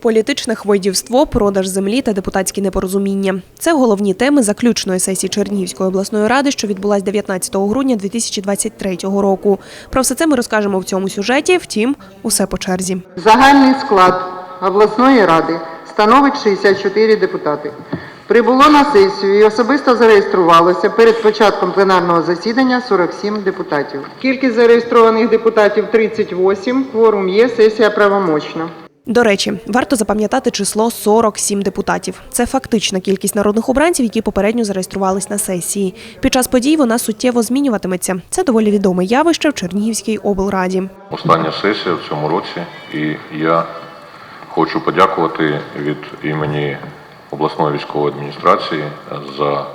Політичне хвойдівство, продаж землі та депутатські непорозуміння це головні теми заключної сесії Чернігівської обласної ради, що відбулась 19 грудня 2023 року. Про все це ми розкажемо в цьому сюжеті. Втім, усе по черзі. Загальний склад обласної ради становить 64 депутати. Прибуло на сесію і особисто зареєструвалося перед початком пленарного засідання 47 депутатів. Кількість зареєстрованих депутатів 38, кворум є, сесія правомочна. До речі, варто запам'ятати число 47 депутатів. Це фактична кількість народних обранців, які попередньо зареєструвались на сесії. Під час подій вона суттєво змінюватиметься. Це доволі відоме явище в Чернігівській облраді. Остання сесія в цьому році, і я хочу подякувати від імені обласної військової адміністрації за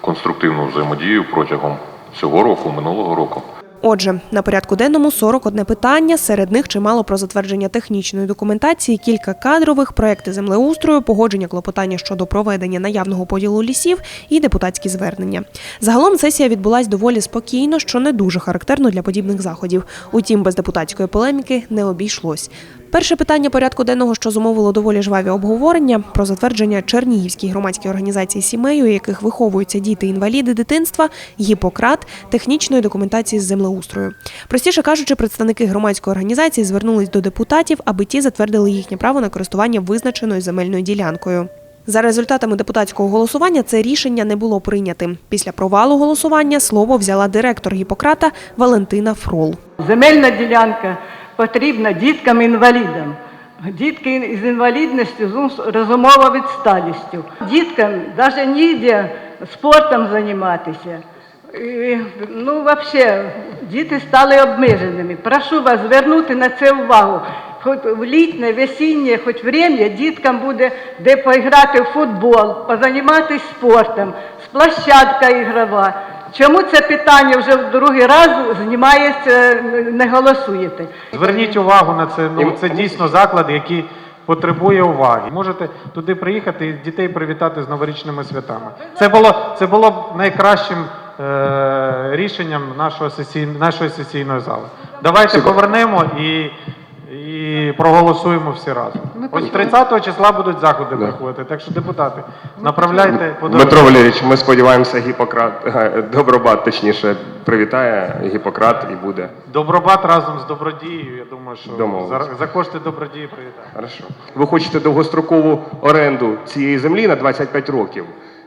конструктивну взаємодію протягом цього року, минулого року. Отже, на порядку денному 41 питання. Серед них чимало про затвердження технічної документації, кілька кадрових, проекти землеустрою, погодження клопотання щодо проведення наявного поділу лісів і депутатські звернення. Загалом сесія відбулась доволі спокійно, що не дуже характерно для подібних заходів. Утім, без депутатської полеміки не обійшлось. Перше питання порядку денного, що зумовило доволі жваві обговорення, про затвердження Чернігівській громадській організації сімей, у яких виховуються діти-інваліди дитинства, Гіппократ, технічної документації з землеустрою. Простіше кажучи, представники громадської організації звернулись до депутатів, аби ті затвердили їхнє право на користування визначеною земельною ділянкою. За результатами депутатського голосування це рішення не було прийнятим. Після провалу голосування слово взяла директор Гіппократа Валентина Фрол. Земельна ділянка потрібна діткам-інвалідам. Дітки з інвалідністю розумово відсталістю. Діткам навіть ніде спортом займатися. І, ну, взагалі, діти стали обмеженими. Прошу вас звернути на це увагу. Хоч в літнє, весіннє, хоч время діткам буде де поіграти в футбол, позайматися спортом, з площадка ігрова. Чому це питання вже в другий раз знімається, не голосуєте? Зверніть увагу на це. Ну це дійсно заклад, який потребує уваги. Можете туди приїхати і дітей привітати з новорічними святами. Це було це було б найкращим е, рішенням нашого сесій, нашої сесійної зали. Давайте повернемо і. І проголосуємо всі разом. Ось 30 числа будуть заходи проходити. Так що депутати, направляйте по Дмитро Валерійович, ми сподіваємося, Гіппократ, Добробат, точніше, привітає Гіппократ і буде. Добробат разом з добродією. Я думаю, що Домовились. за, за кошти добродії привітає. Хорошо. Ви хочете довгострокову оренду цієї землі на 25 років.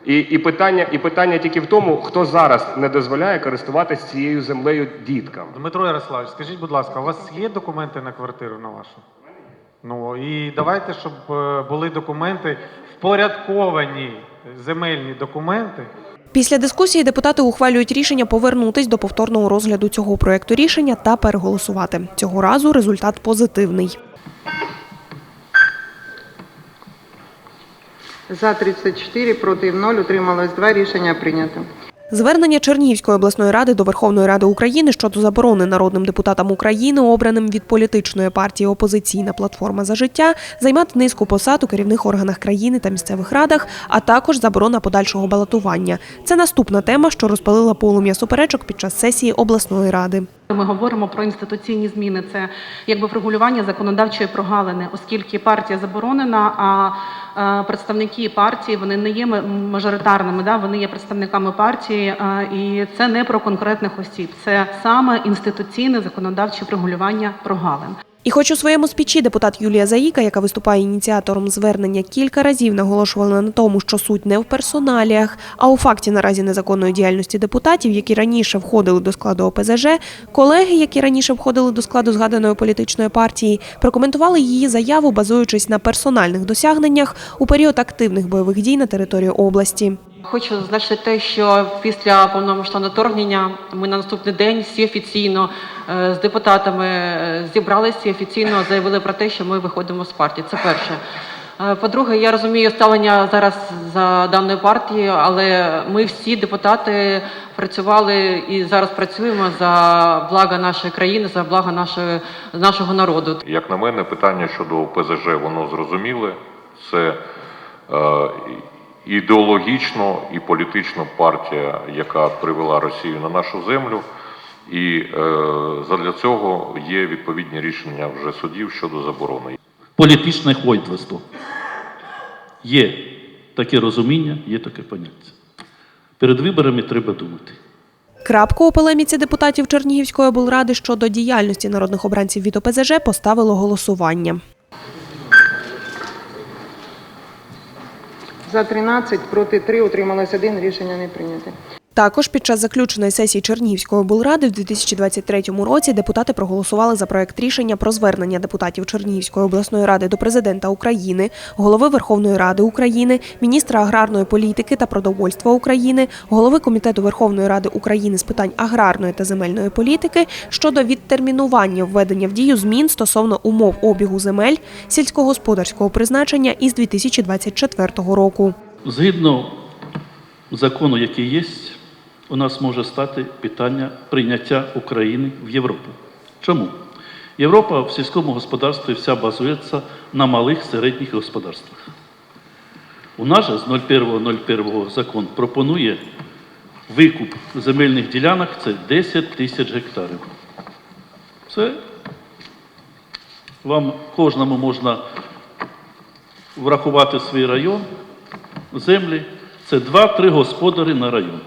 І, і, питання, і питання тільки в тому, хто зараз не дозволяє користуватися цією землею діткам. Дмитро Ярославович, скажіть, будь ласка, у вас є документи на квартиру на вашу? Ну і давайте, щоб е, були документи, впорядковані земельні документи. Після дискусії депутати ухвалюють рішення повернутись до повторного розгляду цього проекту рішення та переголосувати. Цього разу результат позитивний. За 34, проти 0, утрималось 2, рішення прийнято. Звернення Чернігівської обласної ради до Верховної Ради України щодо заборони народним депутатам України, обраним від політичної партії Опозиційна платформа за життя, займати низку посад у керівних органах країни та місцевих радах, а також заборона подальшого балотування. Це наступна тема, що розпалила полум'я суперечок під час сесії обласної ради. Ми говоримо про інституційні зміни. Це якби врегулювання законодавчої прогалини, оскільки партія заборонена, а е, представники партії вони не є мажоритарними, да вони є представниками партії, е, і це не про конкретних осіб, це саме інституційне законодавче врегулювання прогалин. І хоч у своєму спічі депутат Юлія Заїка, яка виступає ініціатором звернення, кілька разів наголошувала на тому, що суть не в персоналіях, а у факті наразі незаконної діяльності депутатів, які раніше входили до складу ОПЗЖ, колеги, які раніше входили до складу згаданої політичної партії, прокоментували її заяву, базуючись на персональних досягненнях у період активних бойових дій на території області. Хочу зазначити те, що після повномасштабного вторгнення ми на наступний день всі офіційно е, з депутатами е, зібралися і офіційно заявили про те, що ми виходимо з партії. Це перше. Е, По-друге, я розумію ставлення зараз за даною партією, але ми всі депутати працювали і зараз працюємо за благо нашої країни, за благо нашої, нашого народу. Як на мене, питання щодо ОПЗЖ, воно зрозуміле. Це е, ідеологічно і політично партія, яка привела Росію на нашу землю. І е, задля цього є відповідні рішення вже судів щодо заборони. політичне хвойдвоство. Є таке розуміння, є таке поняття. Перед виборами треба думати. Крапку у полеміці депутатів Чернігівської облради щодо діяльності народних обранців від ОПЗЖ поставило голосування. За 13, проти 3, утрималось 1, рішення не прийнято. Також під час заключеної сесії Чернігівської облради в 2023 році депутати проголосували за проект рішення про звернення депутатів Чернігівської обласної ради до президента України, голови Верховної Ради України, міністра аграрної політики та продовольства України, голови комітету Верховної Ради України з питань аграрної та земельної політики щодо відтермінування введення в дію змін стосовно умов обігу земель сільськогосподарського призначення із 2024 року. Згідно закону, який є, у нас може стати питання прийняття України в Європу. Чому? Європа в сільському господарстві вся базується на малих середніх господарствах. У нас же з 01.01 закон пропонує викуп земельних ділянок це 10 тисяч гектарів. Це вам кожному можна врахувати свій район, землі. Це 2-3 господарі на район.